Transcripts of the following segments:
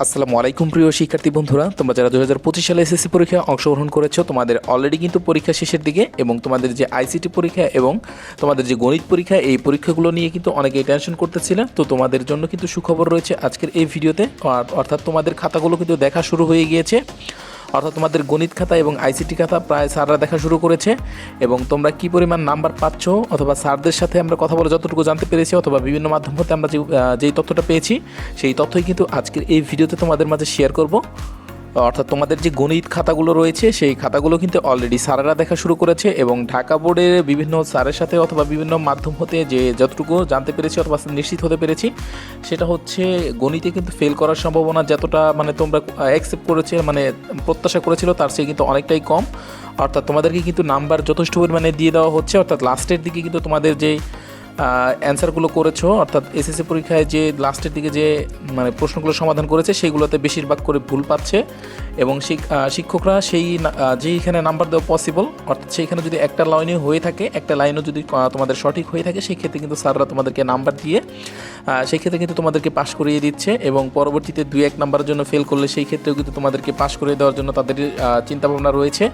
আসসালামু আলাইকুম প্রিয় শিক্ষার্থী বন্ধুরা, তোমরা যারা দু হাজার পঁচিশ সালে এসএসসি পরীক্ষায় অংশগ্রহণ করেছ, তোমাদের অলরেডি কিন্তু পরীক্ষা শেষের দিকে এবং তোমাদের যে আইসিটি পরীক্ষা এবং তোমাদের যে গণিত পরীক্ষা, এই পরীক্ষাগুলো নিয়ে কিন্তু অনেকেই টেনশন করতেছিলে। তো তোমাদের জন্য কিন্তু সুখবর রয়েছে আজকের এই ভিডিওতে। অর্থাৎ তোমাদের খাতাগুলো কিন্তু দেখা শুরু হয়ে গিয়েছে। অর্থাৎ তোমাদের গণিত খাতা এবং আইসিটি খাতা প্রায় স্যাররা দেখা শুরু করেছে এবং তোমরা কি পরিমাণ নাম্বার পাচ্ছ অথবা স্যারদের সাথে আমরা কথা বলে যতটুকু জানতে পেরেছি অথবা বিভিন্ন মাধ্যম হতে আমরা যে যেই তথ্যটা পেয়েছি, সেই তথ্যই কিন্তু আজকের এই ভিডিওতে তোমাদের মাঝে শেয়ার করব। অর্থাৎ তোমাদের যে গণিত খাতাগুলো রয়েছে, সেই খাতাগুলো কিন্তু অলরেডি স্যারেরা দেখা শুরু করেছে এবং ঢাকা বোর্ডের বিভিন্ন স্যারের সাথে অথবা বিভিন্ন মাধ্যম হতে যে যতটুকু জানতে পেরেছি অথবা নিশ্চিত হতে পেরেছি, সেটা হচ্ছে গণিতে কিন্তু ফেল করার সম্ভাবনা যতটা মানে তোমরা অ্যাকসেপ্ট করেছে মানে প্রত্যাশা করেছিল, তার চেয়ে কিন্তু অনেকটাই কম। অর্থাৎ তোমাদেরকে কিন্তু নাম্বার যথেষ্ট পরিমাণে দিয়ে দেওয়া হচ্ছে। অর্থাৎ লাস্টের দিকে কিন্তু তোমাদের যেই অ্যান্সারগুলো করেছ, অর্থাৎ এসএসসি পরীক্ষায় যে লাস্টের দিকে যে মানে প্রশ্নগুলো সমাধান করেছে সেইগুলোতে বেশিরভাগ করে ভুল পাচ্ছে। এবং শিক্ষকরা সেই যেইখানে নাম্বার দেওয়া পসিবল অর্থাৎ সেইখানে যদি একটা লাইনে হয়ে থাকে, একটা লাইনও যদি তোমাদের সঠিক হয়ে থাকে সেই ক্ষেত্রে কিন্তু স্যাররা তোমাদেরকে নাম্বার দিয়ে সেই ক্ষেত্রে কিন্তু তোমাদেরকে পাশ করিয়ে দিচ্ছে। এবং পরবর্তীতে দুই এক নাম্বারের জন্য ফেল করলে সেই ক্ষেত্রেও কিন্তু তোমাদেরকে পাশ করিয়ে দেওয়ার জন্য তাদের চিন্তাভাবনা রয়েছে।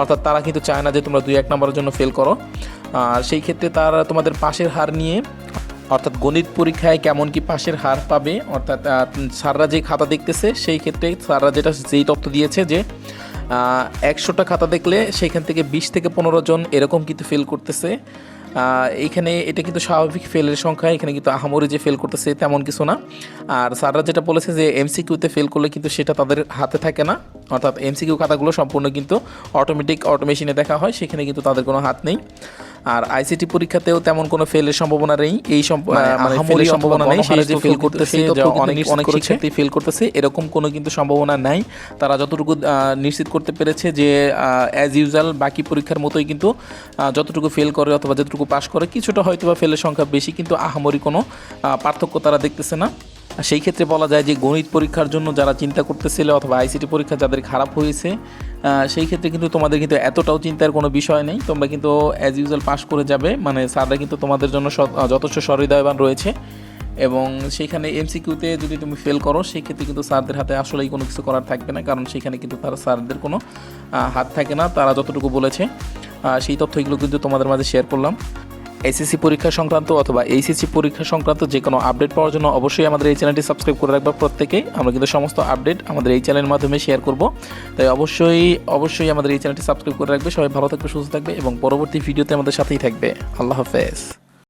অর্থাৎ তারা কিন্তু চায় না যে তোমরা দুই এক নাম্বারের জন্য ফেল করো। সেই ক্ষেত্রে তারা তোমাদের পাশের হার নিয়ে, অর্থাৎ গণিত পরীক্ষায় কেমন কি পাশের হার পাবে, অর্থাৎ স্যাররা যে খাতা দেখতেছে, সেই ক্ষেত্রে স্যাররা যেটা যেই তথ্য দিয়েছে যে একশোটা খাতা দেখলে সেখান থেকে বিশ থেকে পনেরো জন এরকম কিন্তু ফেল করতেছে। এখানে এটা কিন্তু স্বাভাবিক ফেলের সংখ্যা, এখানে কিন্তু আহামরি যে ফেল করতেছে তেমন কিছু না। আর স্যাররা যেটা বলেছে যে এমসিকিউতে ফেল করলে কিন্তু সেটা তাদের হাতে থাকে না, অর্থাৎ এমসিকিউ খাতাগুলো সম্পূর্ণ কিন্তু অটোমেটিক অটোমেশনে দেখা হয়, সেখানে কিন্তু তাদের কোনো হাত নেই। আর আইসিটি পরীক্ষাতেও তেমন কোনো ফেলের সম্ভাবনা নেই। এই মানে মানে ফেলের সম্ভাবনা নেই। সেই যে ফেল করতেছে অনেক অনেক শিক্ষার্থী ফেল করতেছে এরকম কোনো কিন্তু সম্ভাবনা নাই। তারা যতটুকু নিশ্চিত করতে পেরেছে যে অ্যাজ ইউজুয়াল বাকি পরীক্ষার মতোই কিন্তু যতটুকু ফেল করে অথবা যতটুকু পাস করে কিছুটা হয়তো বা ফেলের সংখ্যা বেশি কিন্তু আহামরি কোনো পার্থক্য তারা দেখতেছে না। সেই ক্ষেত্রে বলা যায় যে গণিত পরীক্ষার জন্য যারা চিন্তা করতেছিল অথবা আইসিটি পরীক্ষা যাদের খারাপ হয়েছে সেই ক্ষেত্রে কিন্তু তোমাদের কিন্তু এতটাও চিন্তার কোনো বিষয় নেই। তোমরা কিন্তু অ্যাজ ইউজুয়াল পাস করে যাবে। মানে স্যাররা কিন্তু তোমাদের জন্য যথেষ্ট সহৃদয়বান রয়েছে। এবং সেইখানে এমসিকিউতে যদি তুমি ফেল করো, সেই ক্ষেত্রে কিন্তু স্যারদের হাতে আসলেই কোনো কিছু করার থাকবে না। কারণ সেখানে কিন্তু তারা স্যারদের কোনো হাত থাকে না। তারা যতটুকু বলেছে সেই তথ্যগুলো কিন্তু তোমাদের মাঝে শেয়ার করলাম। এসএসসি পরীক্ষা সংক্রান্ত অথবা এইচএসসি পরীক্ষা সংক্রান্ত যে কোনো আপডেট পাওয়ার জন্য অবশ্যই আমাদের এই চ্যানেলটি সাবস্ক্রাইব করে রাখবা প্রত্যেকেই। আমরা কিন্তু সমস্ত আপডেট আমাদের এই চ্যানেলের মাধ্যমে শেয়ার করব। তাই অবশ্যই অবশ্যই আমাদের এই চ্যানেলটি সাবস্ক্রাইব করে রাখবে। সবাই ভালো থাকবে, সুস্থ থাকবে এবং পরবর্তী ভিডিওতে আমাদের সাথেই থাকবে। আল্লাহ হাফেজ।